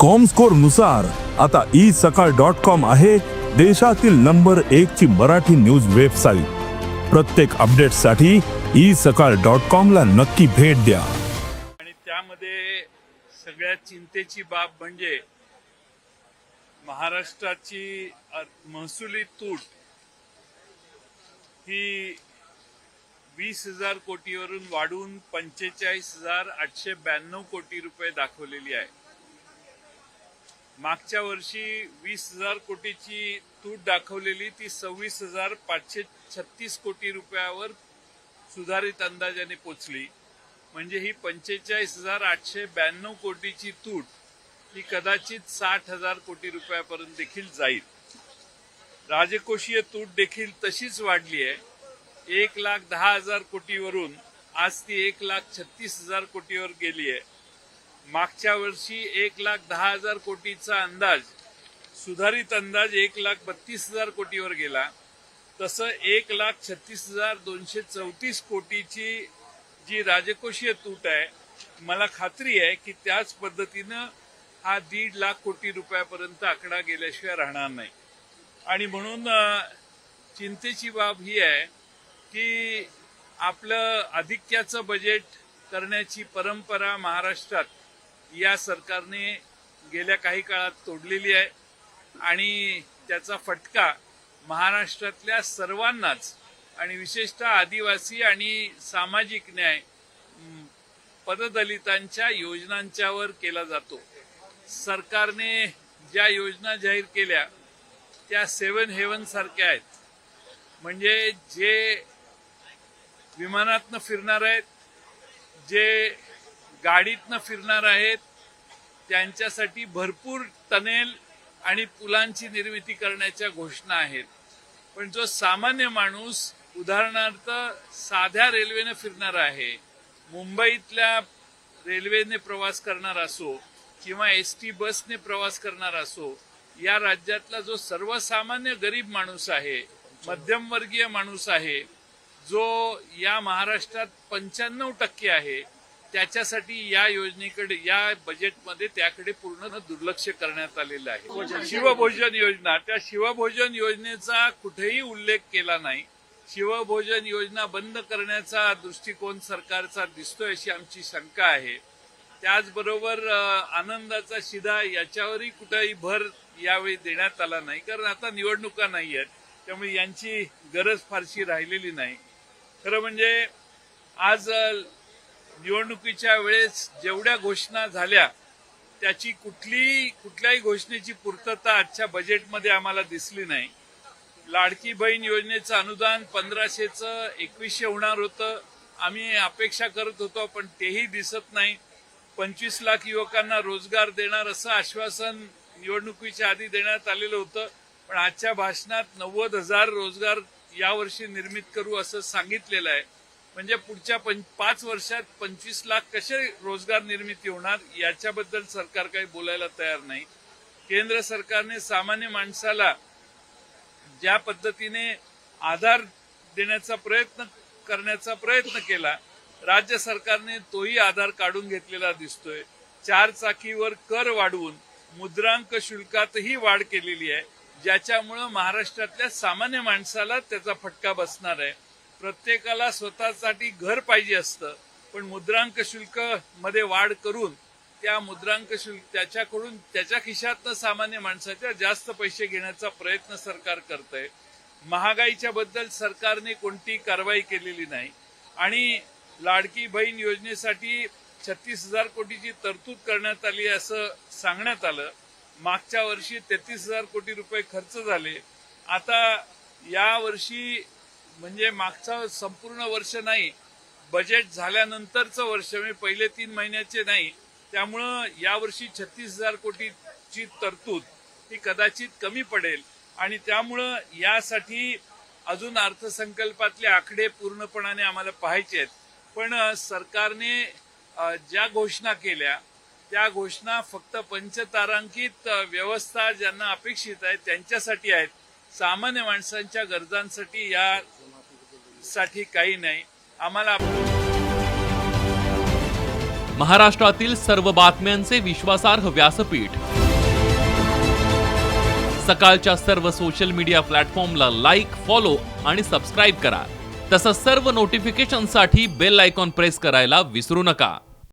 कॉमस्कोरनुसार आता ई सकाळ dot com आहे देशातील नंबर एक ची मराठी न्यूज वेबसाईट प्रत्येक अपडेटसाठी ई सकाळ डॉट कॉम ला नक्की भेट द्या. आणि त्यामध्ये सगळ्यात चिंतेची बाब म्हणजे महाराष्ट्राची महसुली तूट ही वीस हजार कोटीवरून वाढून पंचेचाळीस हजार आठशे ब्याण्णव कोटी रुपये दाखवलेली आहे. मागच्या वर्षी वीस हजार कोटीची तूट दाखवलेली ती सव्वीस हजार पाचशे छत्तीस कोटी रुपयावर सुधारित अंदाजाने पोचली. म्हणजे ही पंचेचाळीस हजार आठशे ब्याण्णव कोटीची तूट ही कदाचित साठ हजार कोटी रुपयापर्यंत देखील जाईल. राजकोषीय तूट देखील तशीच वाढली आहे. एक लाख दहा हजार कोटीवरून आज ती एक लाख छत्तीस हजार कोटीवर गेली आहे. मागच्या वर्षी एक लाख दहा हजार कोटीचा अंदाज सुधारित अंदाज एक लाख बत्तीस हजार कोटीवर गेला. तसं एक लाख छत्तीस हजार दोनशे चौतीस कोटीची जी राजकोषीय तूट आहे मला खात्री आहे की त्याच पद्धतीनं हा दीड लाख कोटी रुपयापर्यंत आकडा गेल्याशिवाय राहणार नाही. आणि म्हणून चिंतेची बाब ही आहे की आपलं अधिक्याचं बजेट करण्याची परंपरा महाराष्ट्रात या सरकारने गेल्या काही काळात तोडलेली आहे. आणि त्याचा फटका महाराष्ट्रातल्या सर्वांनाच आणि विशेषतः आदिवासी आणि सामाजिक न्याय पददलितांच्या योजनांच्यावर केला जातो. सरकारने ज्या योजना जाहीर केल्या त्या सेवन हेवन सारख्या आहेत. म्हणजे जे विमानातनं फिरणार आहेत जे गाडीतनं फिरणार आहेत त्यांच्यासाठी भरपूर टनेल आणि पुलांची निर्मिती करण्याच्या घोषणा आहेत. पण जो सामान्य माणूस उदाहरणार्थ साध्या रेल्वेने फिरणार आहे मुंबईतल्या रेल्वेने प्रवास करणार असो किंवा एस टी बसने प्रवास करणार असो या राज्यातला जो सर्वसामान्य गरीब माणूस आहे मध्यमवर्गीय माणूस आहे जो या महाराष्ट्रात पंच्याण्णव टक्के आहे त्याच्यासाठी या योजनेकडे या बजेटमध्ये त्याकडे पूर्ण दुर्लक्ष करण्यात आलेलं आहे. शिवभोजन योजना त्या शिवभोजन योजनेचा कुठेही उल्लेख केला नाही. शिवभोजन योजना बंद करण्याचा दृष्टिकोन सरकारचा दिसतोय अशी आमची शंका आहे. त्याचबरोबर आनंदाचा शिधा याच्यावरही कुठेही भर यावेळी देण्यात आला नाही. कारण आता निवडणुका नाही आहेत त्यामुळे यांची गरज फारशी राहिलेली नाही. खरं म्हणजे आज निवडणुकीच्या वेळेस जेवढ्या घोषणा झाल्या त्याची कुठली कुठल्याही घोषणेची पूर्तता आजच्या बजेटमध्ये आम्हाला दिसली नाही. लाडकी बहीण योजनेचं अनुदान पंधराशेचं एकवीसशे होणार होतं. आम्ही अपेक्षा करत होतो पण तेही दिसत नाही. पंचवीस लाख युवकांना रोजगार देणार असं आश्वासन निवडणुकीच्या आधी देण्यात आलेलं होतं. पण आजच्या भाषणात नव्वद हजार रोजगार यावर्षी निर्मित करू असं सांगितलेलं आहे. म्हणजे पुढच्या पाच वर्षात पंचवीस लाख कसे रोजगार निर्मिती होणार याच्याबद्दल सरकार काही बोलायला तयार नाही. केंद्र सरकारने सामान्य माणसाला ज्या पद्धतीने आधार देण्याचा प्रयत्न करण्याचा प्रयत्न केला राज्य सरकारने तोही आधार काढून घेतलेला दिसतोय. चार चाकीवर कर वाढवून मुद्रांक शुल्कातही वाढ केलेली आहे ज्याच्यामुळं महाराष्ट्रातल्या सामान्य माणसाला त्याचा फटका बसणार आहे. प्रत्येकाला स्वतःसाठी घर पाहिजे असतं. पण मुद्रांक शुल्कमध्ये वाढ करून त्या मुद्रांक शुल्क त्याच्याकडून त्याच्या खिशातनं सामान्य माणसाच्या जास्त पैसे घेण्याचा प्रयत्न सरकार करत आहे महागाईच्या बद्दल सरकारने कोणती कारवाई केलेली नाही. आणि लाडकी बहीण योजनेसाठी छत्तीस हजार कोटीची तरतूद करण्यात आली असं सांगण्यात आलं. मागच्या वर्षी तेहतीस हजार कोटी रुपये खर्च झाले. आता या वर्षी म्हणजे मागचं संपूर्ण वर्ष नाही बजेट झाल्यानंतरचं वर्ष म्हणजे पहिले तीन महिन्याचे नाही त्यामुळं यावर्षी छत्तीस हजार कोटीची तरतूद ही कदाचित कमी पडेल. आणि त्यामुळं यासाठी अजून अर्थसंकल्पातले आकडे पूर्णपणाने आम्हाला पाहायचे आहेत. पण सरकारने ज्या घोषणा केल्या त्या घोषणा फक्त पंचतारांकित व्यवस्था ज्यांना अपेक्षित आहे त्यांच्यासाठी आहेत सामान्य माणसांच्या गरजांसाठी या साठी काही नाही. आम्हाला महाराष्ट्रातील सर्व बातम्यांचे विश्वासार्ह व्यासपीठ. सकाळच्या सर्व सोशल मीडिया प्लॅटफॉर्मला लाईक फॉलो आणि सबस्क्राईब करा. तसंच सर्व नोटिफिकेशनसाठी बेल आयकॉन प्रेस करायला विसरू नका.